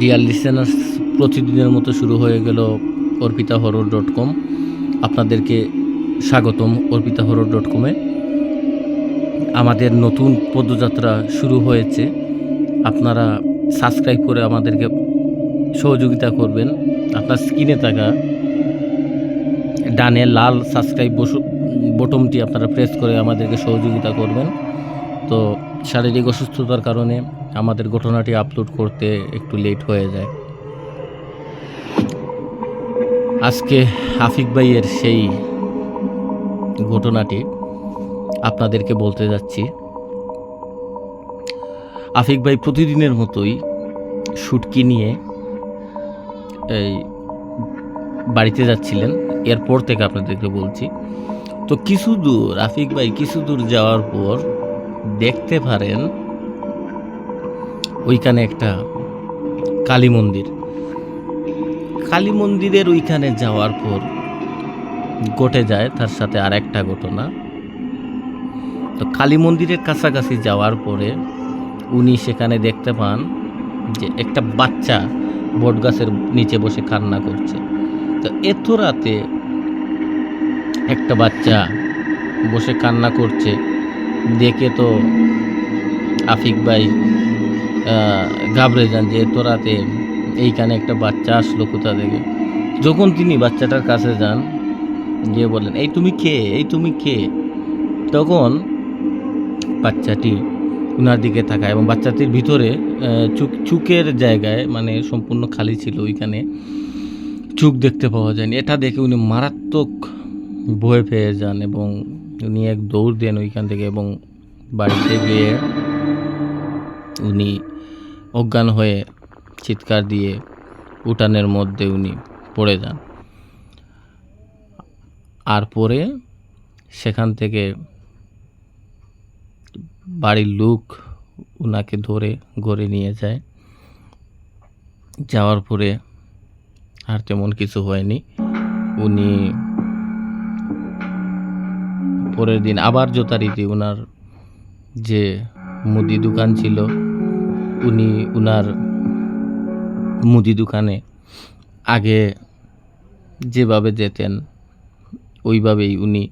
Dear listeners প্রতিদিনের মতো শুরু হয়ে গেল অর্পিতা হরর ডট কম। আপনাদেরকে স্বাগতম অর্পিতা হরর ডট কমে আমাদের নতুন পদযাত্রা শুরু হয়েছে। আপনারা সাবস্ক্রাইব করে আমাদেরকে সহযোগিতা করবেন। আপনার স্ক্রিনে থাকা ডানে লাল সাবস্ক্রাইব বটমটি আপনারা প্রেস করে আমাদেরকে সহযোগিতা করবেন। তো শারীরিক অসুস্থতার কারণে আমাদের ঘটনাটি আপলোড করতে একটু লেট হয়ে যায়। আজকে আফিক ভাইয়ের সেই ঘটনাটি আপনাদেরকে বলতে যাচ্ছি। আফিক ভাই প্রতিদিনের মতোই শুটকি নিয়ে এই বাড়িতে যাচ্ছিলেন। এরপর থেকে আপনাদেরকে বলছি। তো কিছু দূর, আফিক ভাই, কিছু দূর যাওয়ার পর দেখতে পারেন ওইখানে একটা কালী মন্দির। কালী মন্দিরের ওইখানে যাওয়ার পর ঘটে যায়, তার সাথে আর একটা ঘটনা। তো কালী মন্দিরের কাছাকাছি যাওয়ার পরে উনি সেখানে দেখতে পান যে একটা বাচ্চা বটগাছের নিচে বসে কান্না করছে। তো এত রাতে একটা বাচ্চা বসে কান্না করছে দেখে তো আফিক ভাই ঘাবড়ে যান যে এত রাতে এইখানে একটা বাচ্চা আসলো কোথা থেকে। যখন তিনি বাচ্চাটার কাছে যান, গিয়ে বলেন এই তুমি কে? এই তুমি কে? তখন বাচ্চাটি উনার দিকে তাকায় এবং বাচ্চাটির ভিতরে চুক, চুকের জায়গায় মানে সম্পূর্ণ খালি ছিল ওইখানে, চুক দেখতে পাওয়া যায়নি। এটা দেখে উনি মারাত্মক ভয় পেয়ে যান এবং উনি এক দৌড় দেন ওইখান থেকে এবং বাড়িতে গিয়ে উনি অজ্ঞান হয়ে চিৎকার দিয়ে উঠানের মধ্যে উনি পড়ে যান। আর পরে সেখান থেকে বাড়ির লোক উনাকে ধরে ঘরে নিয়ে যায়। যাওয়ার পরে আর তেমন কিছু হয়নি। উনি পরের দিন আবার যথারীতি ওনার যে মুদি দোকান ছিল, উনি উনার মুদি দোকানে আগে যেভাবে যেতেন, ওইভাবেই উনি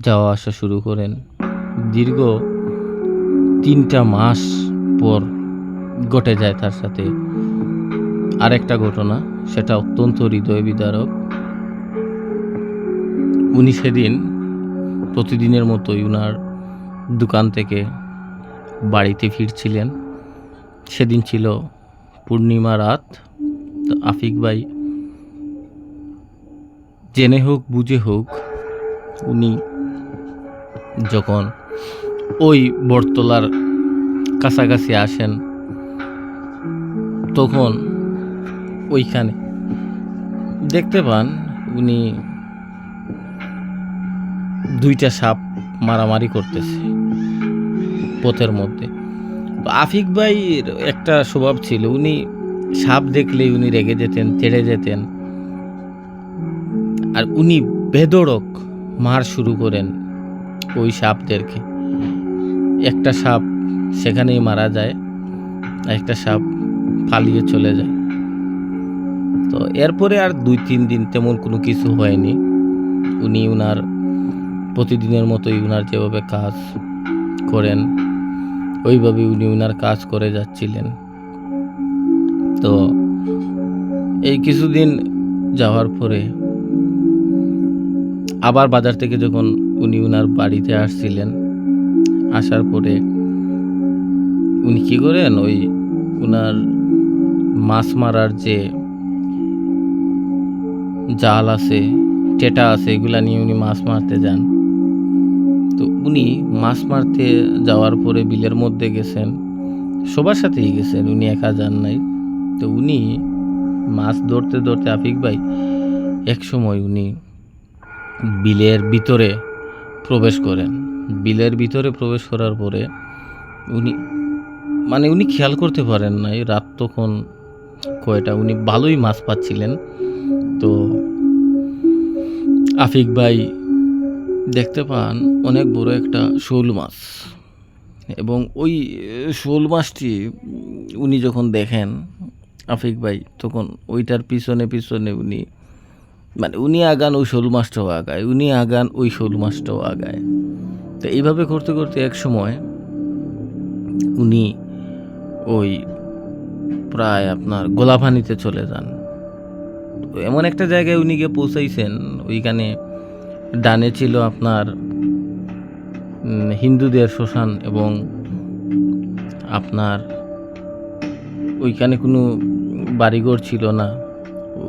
যাওয়া আসা শুরু করেন। দীর্ঘ তিনটা মাস পর ঘটে যায় তার সাথে। আরেকটা ঘটনা, সেটা অত্যন্ত হৃদয় বিদারক উনি সেদিন প্রতিদিনের মতোই উনার দোকান থেকে বাড়িতে ফিরছিলেন। সেদিন ছিল পূর্ণিমা রাত। তো আফিক ভাই জেনে হোক, বুঝে হোক, উনি যখন ওই বটতলার কাছাকাছি আসেন, তখন ওইখানে দেখতে পান উনি দুইটা সাপ মারামারি করতেছে পথের মধ্যে। তো আফিক ভাইয়ের একটা স্বভাব ছিল, উনি সাপ দেখলেই উনি রেগে যেতেন, তেড়ে যেতেন। আর উনি বেদড়ক মার শুরু করেন ওই সাপদেরকে। একটা সাপ সেখানেই মারা যায়, একটা সাপ পালিয়ে চলে যায়। তো এরপরে আর দুই তিন দিন তেমন কোনো কিছু হয়নি। উনি উনার প্রতিদিনের মতোই উনার যেভাবে কাজ করেন ওইভাবে উনি উনার কাজ করে যাচ্ছিলেন। তো এই কিছুদিন যাওয়ার পরে আবার বাজার থেকে যখন উনি উনার বাড়িতে আসছিলেন, আসার পরে উনি কী করেন? ওই উনার মাছ মারার যে জাল আছে, টেটা আছে, এগুলা নিয়ে উনি মাছ মারতে যান। উনি মাছ মারতে যাওয়ার পরে বিলের মধ্যে গেছেন, সবার সাথেই গেছেন, উনি একা যান নাই। তো উনি মাছ ধরতে ধরতে, আফিক ভাই, এক সময় উনি বিলের ভিতরে প্রবেশ করেন। বিলের ভিতরে প্রবেশ করার পরে উনি মানে উনি খেয়াল করতে পারেন নাই, রাত তখন কয়টা, উনি ভালোই মাছ পাচ্ছিলেন। তো আফিক ভাই দেখতে পান অনেক বড় একটা শোল মাছ। এবং ওই শোল মাছটি উনি যখন দেখেন, আফিক ভাই, তখন ওইটার পিছনে পিছনে উনি মানে উনি আগান ওই শোল মাছটাও আগায়, উনি আগান ওই শোল মাছটাও আগায়। তো এইভাবে করতে করতে এক সময় উনি ওই প্রায় আপনার গোলাপানিতে চলে যান। এমন একটা জায়গায় উনি গিয়ে পৌঁছাইছেন, ওইখানে ডানে ছিল আপনার হিন্দুদের শ্মশান এবং আপনার ওইখানে কোনো বাড়িঘর ছিল না।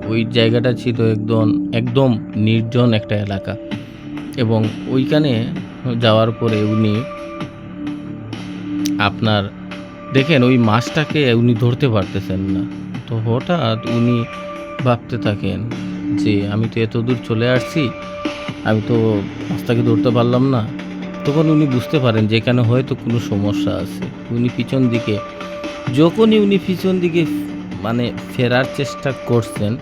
ওই জায়গাটা ছিল একদম একদম নির্জন একটা এলাকা। এবং ওইখানে যাওয়ার পরে উনি আপনার, দেখেন ওই মাছটাকে উনি ধরতে পারতেছেন না। তো হঠাৎ উনি ভাবতে থাকেন যে আমি তো এত দূর চলে আসছি আমি তো মাছটাকে ধরতে পারলাম না। তখন উনি বুঝতে পারেন যে এখানে হয়তো কোনো সমস্যা আছে। উনি পিছন দিকে, যখনই উনি পিছন দিকে মানে ফেরার চেষ্টা করছেন,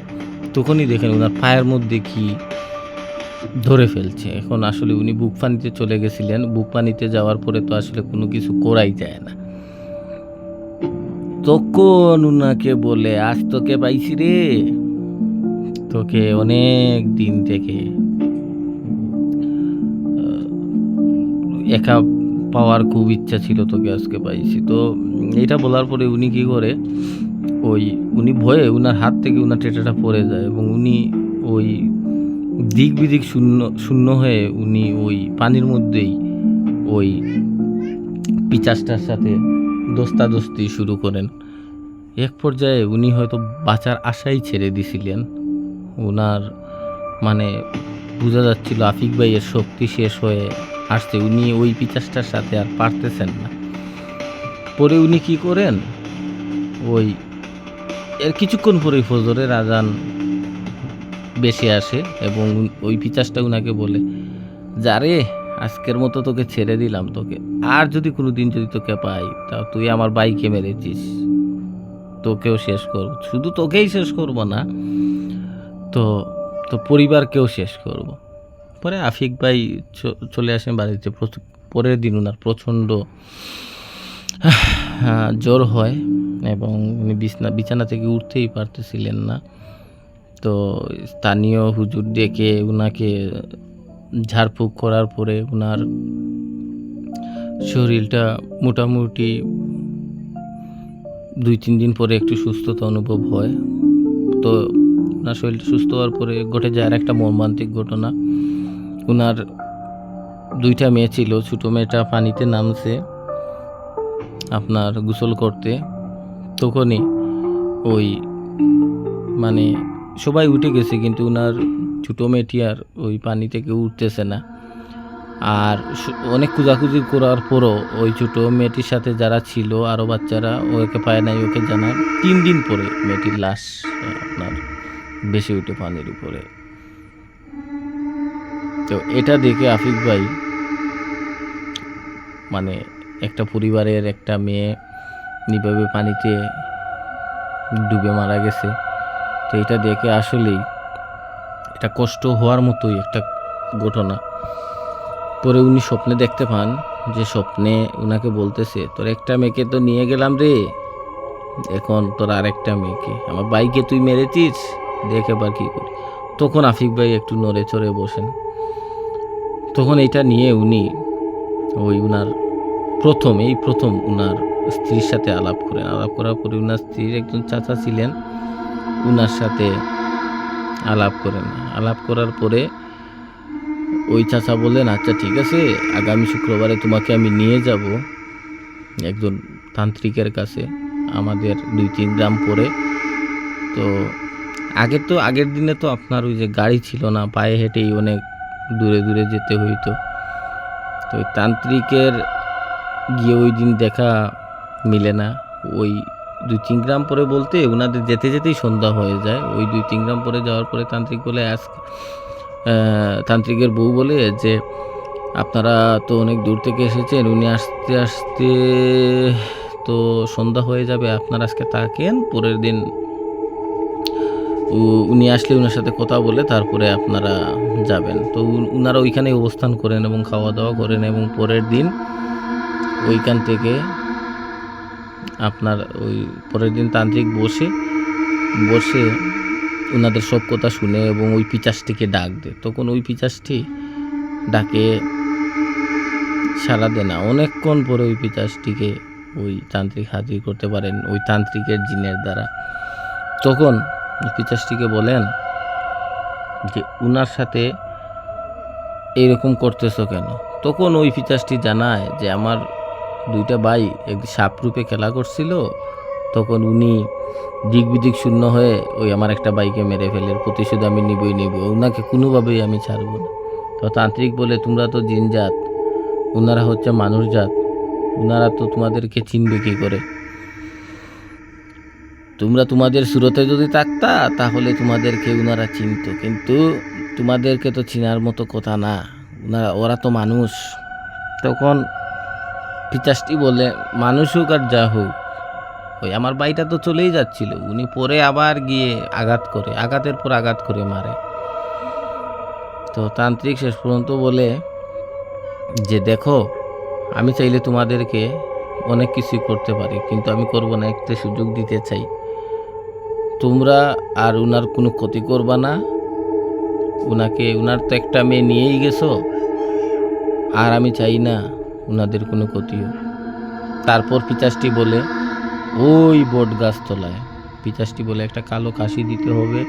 তখনই দেখেন ওনার পায়ের মধ্যে কি ধরে ফেলছে। এখন আসলে উনি বুক পানিতে চলে গেছিলেন। বুক পানিতে যাওয়ার পরে তো আসলে কোনো কিছু করাই যায় না। তখন উনাকে বলে, আজ তোকে পাইছি রে। তোকে অনেক দিন থেকে একা পাওয়ার খুব ইচ্ছা ছিল তোকে আজকে পাইছি। তো এটা বলার পরে উনি কি করে, ওই উনি ভয়ে উনার হাত থেকে উনার টেটাটা পড়ে যায় এবং উনি ওই দিক বিদিক শূন্য শূন্য হয়ে উনি ওই পানির মধ্যেই ওই পিচাসটার সাথে দোস্তা দোস্তাদোস্তি শুরু করেন। এক পর্যায়ে উনি হয়তো বাঁচার আশাই ছেড়ে দিছিলেন। ওনার মানে বোঝা যাচ্ছিল আফিক ভাইয়ের শক্তি শেষ হয়ে আসছে উনি ওই পিচাসটার সাথে আর পারতেছেন না। পরে উনি কি করেন? ওই এর কিছুক্ষণ পরেই ফজরের আজান বেশি আসে এবং ওই পিচাসটা উনাকে বলে যারে আজকের মতো তোকে ছেড়ে দিলাম তোকে। আর যদি কোনো দিন যদি তোকে পাই, তা তুই আমার বাইকে মেরেছিস। তোকেও শেষ করব। শুধু তোকেই শেষ করব না, তো তো পরিবারকেও শেষ করব। পরে আফিক ভাই চলে আসেন বাড়িতে। পরের দিন ওনার প্রচণ্ড জ্বর হয় এবং উনি বিছনা বিছানা থেকে উঠতেই পারতেছিলেন না। তো স্থানীয় হুজুর ডেকে ওনাকে ঝাড়ফুঁক করার পরে ওনার শরীরটা মোটামুটি দুই, তিন দিন পরে একটু সুস্থতা অনুভব হয়। তো ওনার শরীরটা সুস্থ হওয়ার পরে ঘটে যায় আর একটা মর্মান্তিক ঘটনা। ওনার দুইটা মেয়ে ছিল, ছোটো মেয়েটা পানিতে নামছে, আপনার গোসল করতে। তখনই ওই মানে সবাই উঠে গেছে, কিন্তু ওনার ছোটো মেয়েটি আর ওই পানি থেকে উঠতেছে না। আর অনেক খোঁজাখুঁজি করার পরও ওই ছোটো মেয়েটির সাথে যারা ছিল, আরও বাচ্চারা ওকে পায় নাই, ওকে জানায়। তিন দিন পরে মেয়েটির লাশ আপনার বেশি উঠে পানির উপরে। তো এটা দেখে আফিক ভাই মানে একটা পরিবারের একটা মেয়ে নিভাবে পানিতে ডুবে মারা গেছে। তো এটা দেখে আসলেই এটা কষ্ট হওয়ার মতোই একটা ঘটনা। পরে উনি স্বপ্নে দেখতে পান যে স্বপ্নে ওনাকে বলতেছে, তোর একটা মেয়েকে তো নিয়ে গেলাম রে। এখন তোর আরেকটা মেয়েকে। আমার বাইকে তুই মেরেছিস? দেখে এবার কী করি। তখন আফিক ভাই একটু নড়ে চড়ে বসেন। তখন এটা নিয়ে উনি ওই উনার প্রথম, এই প্রথম উনার স্ত্রীর সাথে আলাপ করেন আলাপ করার পরে উনার স্ত্রীর একজন চাচা ছিলেন, উনার সাথে আলাপ করেন। আলাপ করার পরে ওই চাচা বললেন আচ্ছা ঠিক আছে, আগামী শুক্রবারে তোমাকে আমি নিয়ে যাব একজন তান্ত্রিকের কাছে, আমাদের দুই তিন গ্রাম পরে। তো আগে তো, আগের দিনে তো আপনার ওই যে গাড়ি ছিল না, পায়ে হেঁটেই অনেক দূরে দূরে যেতে হইতো। তো ওই তান্ত্রিকের গিয়ে ওই দিন দেখা মিলে না। ওই দুই তিন গ্রাম পরে বলতে ওনাদের যেতে যেতেই সন্ধ্যা হয়ে যায়। ওই দুই তিন গ্রাম পরে যাওয়ার পরে তান্ত্রিক বলে আজকে তান্ত্রিকের বউ বলে যে, আপনারা তো অনেক দূর থেকে এসেছেন, উনি আসতে আসতে তো সন্ধ্যা হয়ে যাবে, আপনারা আজকে তাকেন পরের দিন উনি আসলে ওনার সাথে কথা বলে তারপরে আপনারা যাবেন। তো উন- উনারা ওইখানে অবস্থান করেন এবং খাওয়া দাওয়া করেন এবং পরের দিন ওইখান থেকে আপনার ওই পরের দিন তান্ত্রিক বসে বসে ওনাদের সব কথা শুনে এবং ওই পিচাসটিকে ডাক দেয়। তখন ওই পিচাসটি ডাকে সারা দেয় না। অনেকক্ষণ পরে ওই পিচাসটিকে ওই তান্ত্রিক হাজির করতে পারেন, ওই তান্ত্রিকের জিনের দ্বারা। তখন পিচাসটিকে বলেন যে, উনার সাথে এইরকম করতেছো কেন? তখন ওই পিচাসটি জানায় যে, আমার দুইটা ভাই এক সাপরূপে খেলা করছিল। তখন উনি দিক বিদিক শূন্য হয়ে ওই আমার একটা বাইকে মেরে ফেলে প্রতিশোধ আমি নিবই নিব ওনাকে কোনোভাবেই আমি ছাড়ব না। তো তান্ত্রিক বলে, তোমরা তো জিন জাত ওনারা হচ্ছে মানুষ জাত ওনারা তো তোমাদেরকে চিনবে কী করে? তোমরা তোমাদের সুরতে যদি থাকতা, তাহলে তোমাদেরকে ওনারা চিনত। কিন্তু তোমাদেরকে তো চিনার মতো কথা না। ওনারা ওরা তো মানুষ। তখন পিচাসটি বলে, মানুষ হোক আর যা হোক, ওই আমার বাড়িটা তো চলেই যাচ্ছিল। উনি পরে আবার গিয়ে আঘাত করে, আঘাতের পর আঘাত করে মারে। তো তান্ত্রিক শেষ পর্যন্ত বলে, যে দেখো, আমি চাইলে তোমাদেরকে অনেক কিছু করতে পারি, কিন্তু আমি করব না, একটা সুযোগ দিতে চাই। তোমরা আর উনার কোনো ক্ষতি করবা না। উনাকে, উনার তো একটা মেয়ে নিয়েই গেছো। আর আমি চাই না উনাদের কোনো ক্ষতি হোক। তারপর পিচাসটি বলে, ওই বট গাছতলায়। পিচাসটি বলে, একটা কালো কাশি দিতে হবে,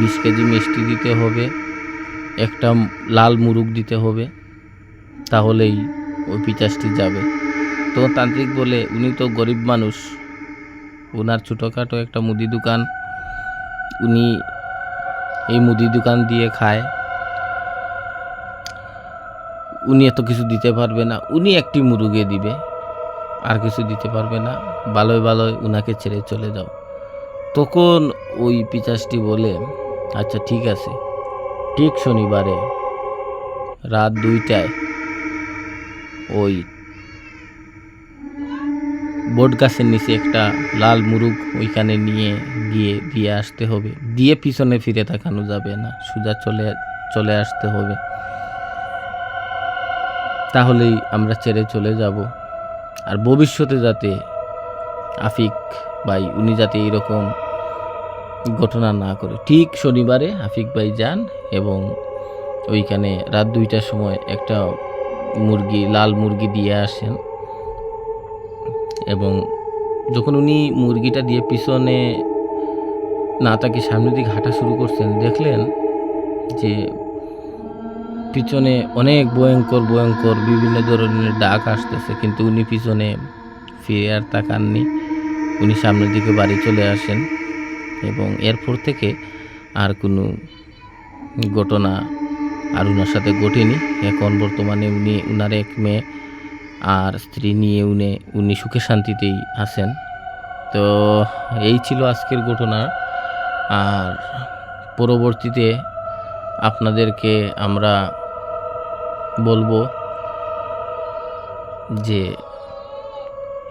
বিশ কেজি মিষ্টি দিতে হবে, একটা লাল মুরুগ দিতে হবে, তাহলেই ওই পিচাসটি যাবে। তো তান্ত্রিক বলে, উনি তো গরিব মানুষ। ওনার ছোটোখাটো একটা মুদি দোকান। উনি এই মুদি দোকান দিয়ে খায়। উনি এত কিছু দিতে পারবে না। উনি একটি মুরুগে দিবে। আর কিছু দিতে পারবে না। ভালোই ভালোই উনাকে ছেড়ে চলে যাও। তখন ওই পিচাসটি বলে আচ্ছা ঠিক আছে। ঠিক শনিবারে রাত দুইটায় ওই বট গাছের নিচে একটা লাল মুরুগ ওইখানে নিয়ে গিয়ে দিয়ে আসতে হবে। দিয়ে পিছনে ফিরে তাকানো যাবে না, সোজা চলে চলে আসতে হবে। তাহলেই আমরা ছেড়ে চলে যাব। আর ভবিষ্যতে যাতে আফিক ভাই, উনি যাতে এরকম ঘটনা না করে। ঠিক শনিবারে আফিক ভাই যান এবং ওইখানে রাত দুইটার সময় একটা মুরগি, লাল মুরগি দিয়ে আসেন। এবং যখন উনি মুরগিটা দিয়ে পিছনে না তাকে সামনের দিকে হাঁটা শুরু করছেন, দেখলেন যে পিছনে অনেক ভয়ঙ্কর ভয়ঙ্কর বিভিন্ন ধরনের ডাক আসতেছে। কিন্তু উনি পিছনে ফিরে আর তাকাননি। উনি সামনের দিকে বাড়ি চলে আসেন এবং এরপর থেকে আর কোনো ঘটনা আর ওনার সাথে ঘটেনি। এখন বর্তমানে উনি, উনার এক মেয়ে আর স্ত্রী নিয়ে উনি উনি সুখে শান্তিতেই আছেন। তো এই ছিল আজকের ঘটনা। আর পরবর্তীতে আপনাদেরকে আমরা বলব যে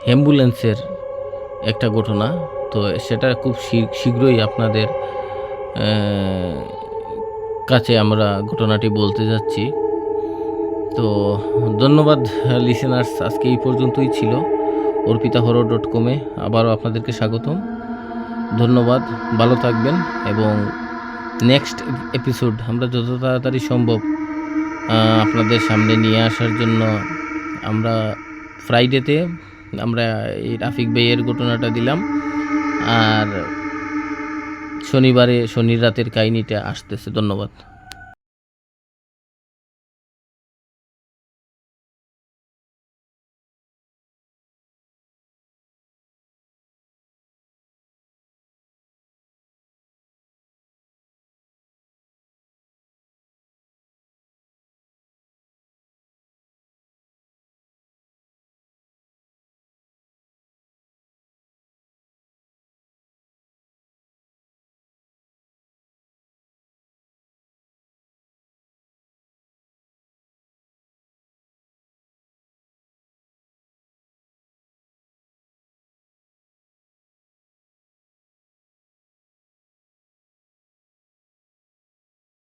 অ্যাম্বুলেন্সের একটা ঘটনা। তো সেটা খুব শীঘ্রই আপনাদের কাছে আমরা ঘটনাটি বলতে যাচ্ছি। তো ধন্যবাদ লিসেনার্স আজকে এই পর্যন্তই ছিল। অর্পিতা হরর ডট কমে আবারও আপনাদেরকে স্বাগতম। ধন্যবাদ, ভালো থাকবেন এবং নেক্সট এপিসোড আমরা যত তাড়াতাড়ি সম্ভব আপনাদের সামনে নিয়ে আসার জন্য আমরা ফ্রাইডেতে আমরা এই রাফিক ভাইয়ের ঘটনাটা দিলাম। আর শনিবারে, শনির রাতের কাহিনিটা আসতেছে। ধন্যবাদ।